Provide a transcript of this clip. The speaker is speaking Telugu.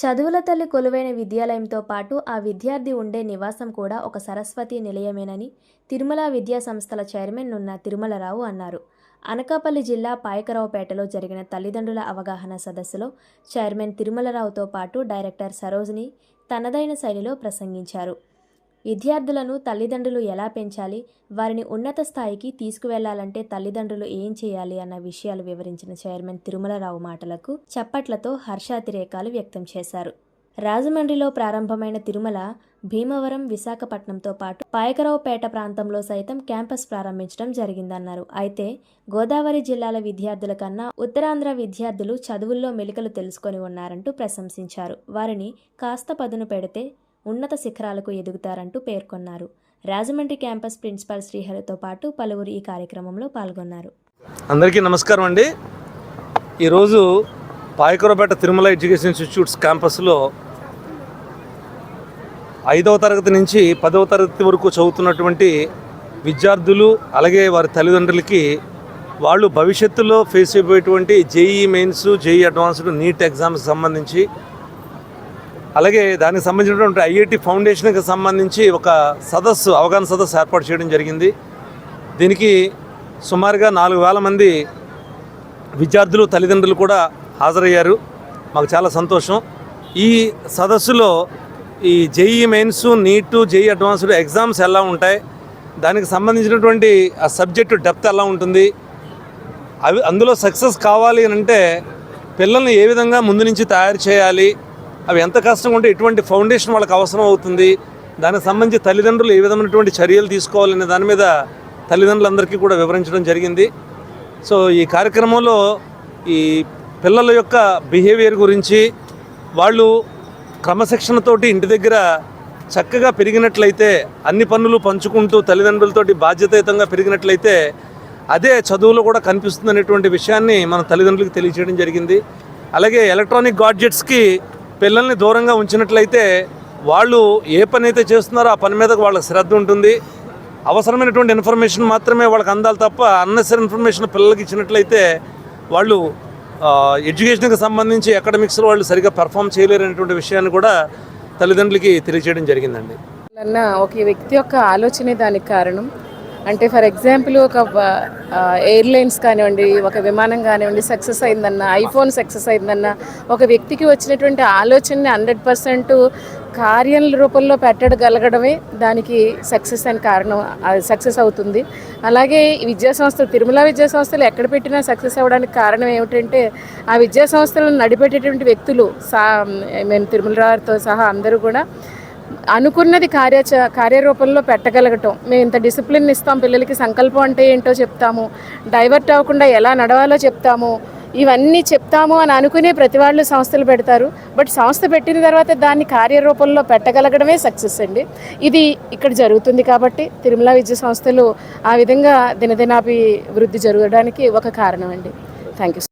చదువుల తల్లి కొలువైన విద్యాలయంతో పాటు ఆ విద్యార్థి ఉండే నివాసం కూడా ఒక సరస్వతి నిలయమేనని తిరుమల విద్యా సంస్థల చైర్మన్ నున్న తిరుమలరావు అన్నారు. అనకాపల్లి జిల్లా పాయకరావుపేటలో జరిగిన తల్లిదండ్రుల అవగాహన సదస్సులో చైర్మన్ తిరుమలరావుతో పాటు డైరెక్టర్ సరోజిని తనదైన శైలిలో ప్రసంగించారు. విద్యార్థులను తల్లిదండ్రులు ఎలా పెంచాలి? వారిని ఉన్నత స్థాయికి తీసుకువెళ్ళాలంటే తల్లిదండ్రులు ఏం చేయాలి? అన్న విషయాలు వివరించిన చైర్మన్ తిరుమలరావు మాటలకు చప్పట్లతో హర్షాతిరేకాలు వ్యక్తం చేశారు. రాజమండ్రిలో ప్రారంభమైన తిరుమల భీమవరం విశాఖపట్నంతో పాటు పాయకరావుపేట ప్రాంతంలో సైతం క్యాంపస్ ప్రారంభించడం జరిగిందన్నారు. అయితే గోదావరి జిల్లాల విద్యార్థుల కన్నా ఉత్తరాంధ్ర విద్యార్థులు చదువుల్లో మెలికలు తెలుసుకొని ఉన్నారంటూ ప్రశంసించారు. వారిని కాస్త పదును పెడితే ఉన్నత శిఖరాలకు ఎదుగుతారంటూ పేర్కొన్నారు. రాజమండ్రి క్యాంపస్ ప్రిన్సిపాల్ శ్రీహరితో పాటు పలువురు ఈ కార్యక్రమంలో పాల్గొన్నారు. అందరికీ నమస్కారం అండి. ఈరోజు పాయకరపేట తిరుమల ఎడ్యుకేషన్ ఇన్స్టిట్యూట్స్ క్యాంపస్లో ఐదవ తరగతి నుంచి పదవ తరగతి వరకు చదువుతున్నటువంటి విద్యార్థులు అలాగే వారి తల్లిదండ్రులకి వాళ్ళు భవిష్యత్తులో face అయిపోయేటువంటి JEE Mains JEE Advanced NEET exams సంబంధించి అలాగే దానికి సంబంధించినటువంటి ఐఐటి ఫౌండేషన్కి సంబంధించి ఒక సదస్సు అవగాహన సదస్సు ఏర్పాటు చేయడం జరిగింది. దీనికి సుమారుగా నాలుగు వేల మంది విద్యార్థులు తల్లిదండ్రులు కూడా హాజరయ్యారు. మాకు చాలా సంతోషం. ఈ సదస్సులో ఈ JEE Mains NEET JEE Advanced exams ఎలా ఉంటాయి దానికి సంబంధించినటువంటి ఆ సబ్జెక్టు డెప్త్ ఎలా ఉంటుంది అవి అందులో సక్సెస్ కావాలి అని అంటే పిల్లల్ని ఏ విధంగా ముందు నుంచి తయారు చేయాలి అవి ఎంత కష్టంగా ఉంటే ఎటువంటి ఫౌండేషన్ వాళ్ళకి అవసరం అవుతుంది. దానికి సంబంధించి తల్లిదండ్రులు ఏ విధమైనటువంటి చర్యలు తీసుకోవాలనే దాని మీద తల్లిదండ్రులందరికీ కూడా వివరించడం జరిగింది. సో ఈ కార్యక్రమంలో ఈ పిల్లల యొక్క బిహేవియర్ గురించి వాళ్ళు క్రమశిక్షణతోటి ఇంటి దగ్గర చక్కగా పెరిగినట్లయితే అన్ని పనులు పంచుకుంటూ తల్లిదండ్రులతోటి బాధ్యతాయుతంగా పెరిగినట్లయితే అదే చదువులో కూడా కనిపిస్తుంది అనేటువంటి విషయాన్ని మన తల్లిదండ్రులకు తెలియజేయడం జరిగింది. అలాగే ఎలక్ట్రానిక్ గాడ్జెట్స్కి పిల్లల్ని దూరంగా ఉంచినట్లయితే వాళ్ళు ఏ పని అయితే చేస్తున్నారో ఆ పని మీద వాళ్ళకి శ్రద్ధ ఉంటుంది. అవసరమైనటువంటి ఇన్ఫర్మేషన్ మాత్రమే వాళ్ళకి అందాలి తప్ప అన్నెసరీ ఇన్ఫర్మేషన్ పిల్లలకి ఇచ్చినట్లయితే వాళ్ళు ఎడ్యుకేషన్కి సంబంధించి అకాడమిక్స్లో వాళ్ళు సరిగ్గా పెర్ఫామ్ చేయలేరనేటువంటి విషయాన్ని కూడా తల్లిదండ్రులకి తెలియజేయడం జరిగిందండి. ఒక వ్యక్తి యొక్క ఆలోచనే దానికి కారణం. అంటే ఫర్ ఎగ్జాంపుల్ ఒక ఎయిర్లైన్స్ కానివ్వండి ఒక విమానం కానివ్వండి సక్సెస్ అయిందన్న ఐఫోన్ సక్సెస్ అయిందన్న ఒక వ్యక్తికి వచ్చినటువంటి ఆలోచనని హండ్రెడ్ పర్సెంట్ కార్యం రూపంలో పెట్టగలగడమే దానికి సక్సెస్ అని కారణం సక్సెస్ అవుతుంది. అలాగే ఈ విద్యా సంస్థలు తిరుమల విద్యా సంస్థలు ఎక్కడ పెట్టినా సక్సెస్ అవ్వడానికి కారణం ఏమిటంటే ఆ విద్యా సంస్థలను నడిపెట్టేటువంటి వ్యక్తులు సా మేము తిరుమల రావుతో సహా అందరూ కూడా అనుకున్నది కార్యాచ కార్యరూపంలో పెట్టగలగటం. మేము ఇంత డిసిప్లిన్ ఇస్తాం పిల్లలకి సంకల్పం అంటే ఏంటో చెప్తాము. డైవర్ట్ అవ్వకుండా ఎలా నడవాలో చెప్తాము. ఇవన్నీ చెప్తాము అని అనుకునే ప్రతి వాళ్ళు సంస్థలు పెడతారు. బట్ సంస్థ పెట్టిన తర్వాత దాన్ని కార్యరూపంలో పెట్టగలగడమే సక్సెస్ అండి. ఇది ఇక్కడ జరుగుతుంది కాబట్టి తిరుమల విద్యా సంస్థలు ఆ విధంగా దినదినాభి వృద్ధి జరగడానికి ఒక కారణం అండి. Thank you